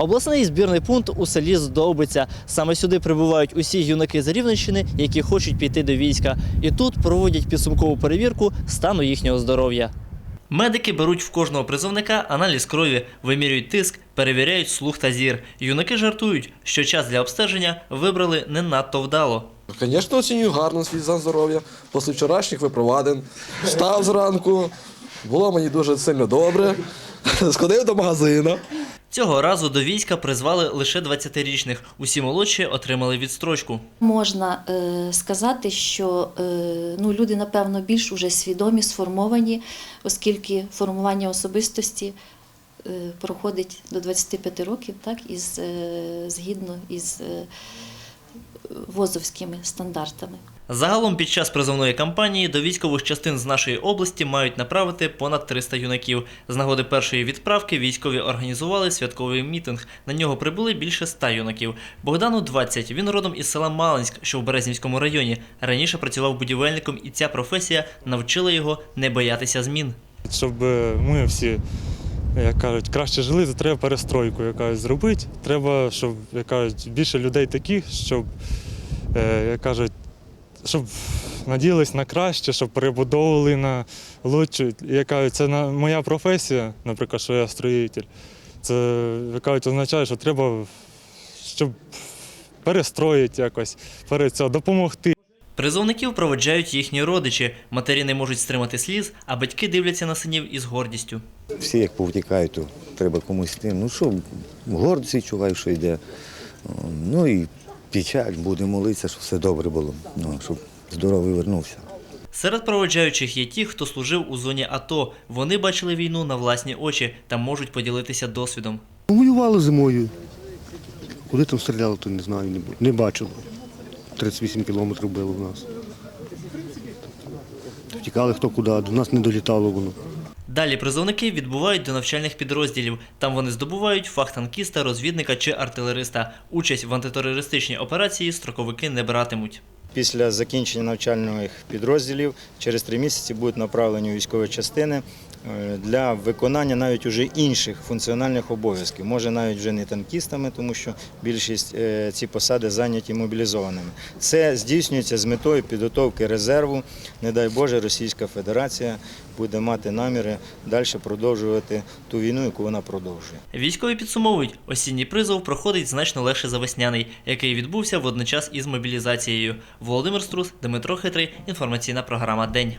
Обласний збірний пункт у селі Здовбиця. Саме сюди прибувають усі юнаки з Рівненщини, які хочуть піти до війська. І тут проводять підсумкову перевірку стану їхнього здоров'я. Медики беруть в кожного призовника аналіз крові, вимірюють тиск, перевіряють слух та зір. Юнаки жартують, що час для обстеження вибрали не надто вдало. Звісно, оцінюю гарно свій стан здоров'я. Після вчорашніх випровадин. Встав зранку, було мені дуже сильно добре. Сходив до магазину. Цього разу до війська призвали лише 20-річних. Усі молодші отримали відстрочку. Можна е, сказати, що е, ну, люди, напевно, більш уже свідомі, сформовані, оскільки формування особистості е, проходить до 25 років, так, із, е, згідно із возовськими стандартами. Загалом під час призовної кампанії до військових частин з нашої області мають направити понад 300 юнаків. З нагоди першої відправки військові організували святковий мітинг. На нього прибули більше 100 юнаків. Богдану 20. Він родом із села Малинськ, що в Березнівському районі. Раніше працював будівельником, і ця професія навчила його не боятися змін. Щоб е, ми всі, як кажуть, краще жили, то треба перестройку якась зробити. Треба, щоб як кажуть, більше людей таких, щоб кажуть, щоб надіялись на краще, щоб перебудовували на лучше. Як кажуть, це моя професія, наприклад, що я строїтель. Це як кажуть, означає, що треба, щоб перестроїти якось, перед цього, допомогти. Призовників проведжають їхні родичі. Матері не можуть стримати сліз, а батьки дивляться на синів із гордістю. Всі як повтікають, то треба комусь йти. Ну що, гордість відчуваю, що йде. Ну і печаль, буде молитися, щоб все добре було, ну, щоб здоровий вернувся. Серед проводжаючих є ті, хто служив у зоні АТО. Вони бачили війну на власні очі та можуть поділитися досвідом. Воювали зимою. Куди там стріляли, то не знаю, не, бу- не бачив. 38 кілометрів було в нас. Втікали хто куди, до нас не долітало воно. Далі призовники відбувають до навчальних підрозділів. Там вони здобувають фах танкіста, розвідника чи артилериста. Участь в антитерористичній операції строковики не братимуть. Після закінчення навчальних підрозділів через три місяці будуть направлені військові частини для виконання навіть уже інших функціональних обов'язків. Може навіть вже не танкістами, тому що більшість е, ці посади зайняті мобілізованими. Це здійснюється з метою підготовки резерву. Не дай Боже, Російська Федерація буде мати наміри далі продовжувати ту війну, яку вона продовжує. Військові підсумовують, осінній призов проходить значно легше за весняний, який відбувся водночас із мобілізацією. Володимир Струс, Дмитро Хитрий. Інформаційна програма День.